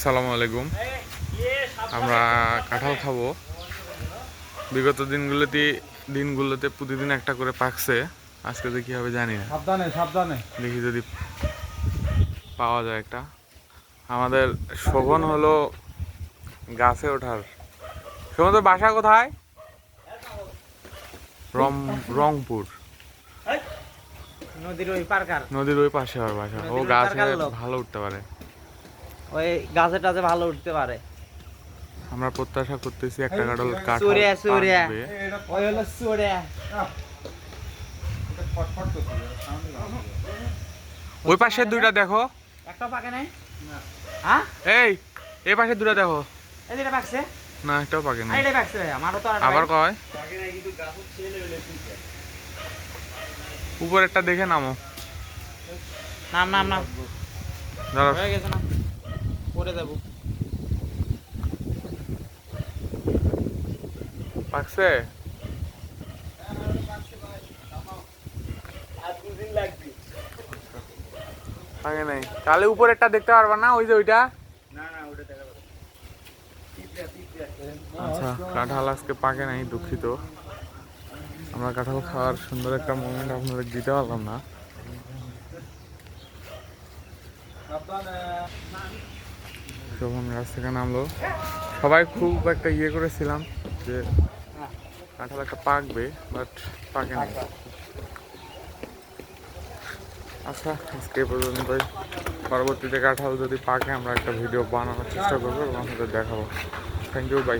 আসসালামু আলাইকুম। আমরা কাঁঠাল খাব। বিগত দিনগুলোতে দিনগুলোতে প্রতিদিন একটা করে পাকছে। আজকে তো কি হবে জানি না। সাবধানে সাবধানে। দেখি যদি পাওয়া যায় একটা। আমাদের শোভন হলো গাছে ওঠার। শোভন তোর বাসা কোথায়? রং রংপুর। নদীর ওই পার্কার নদীর ওই পাশে বাসা। ও গাছে ভালো উঠতে পারে। ওই গাছে টাছে ভালো উঠতে পারে। আমরা প্রত্যাশা করতেছি একটা কাঠল কাঠ সুরিয়া, সুরিয়া। ওই হলো করছে ওই পাশের দুইটা দেখো। একটা পাকে নাই? হ্যাঁ? এই এই পাশের দুইটা দেখো। এই পাকছে? না একটাও পাকে না আর এটা পাকছে ভাই আমারও তো আর আবার কয়? উপরেরটা দেখে নামো। নাম নাম নাম। ধরো হয়ে গেছে না পরে দেবো পাকছে? পাকে নাই তাহলে উপরেরটা দেখতে পারবা না? ওই যে ওইটা? আচ্ছা কাঁঠাল আজকে পাকে নাই, দুঃখিত। আমরা কাঁঠাল খাওয়ার সুন্দর একটা মোমেন্ট আপনাদের দিতে পারলাম না। শোভন গাছ থেকে নামলো। সবাই খুব একটা ইয়ে করেছিলাম যে কাঁঠাল একটা পাকবে বাট পাকে না আচ্ছা আজকে পর্যন্ত পরবর্তীতে কাঁঠাল যদি পাকে, আমরা একটা ভিডিও বানানোর চেষ্টা করব এবং দেখাবো। Thank you by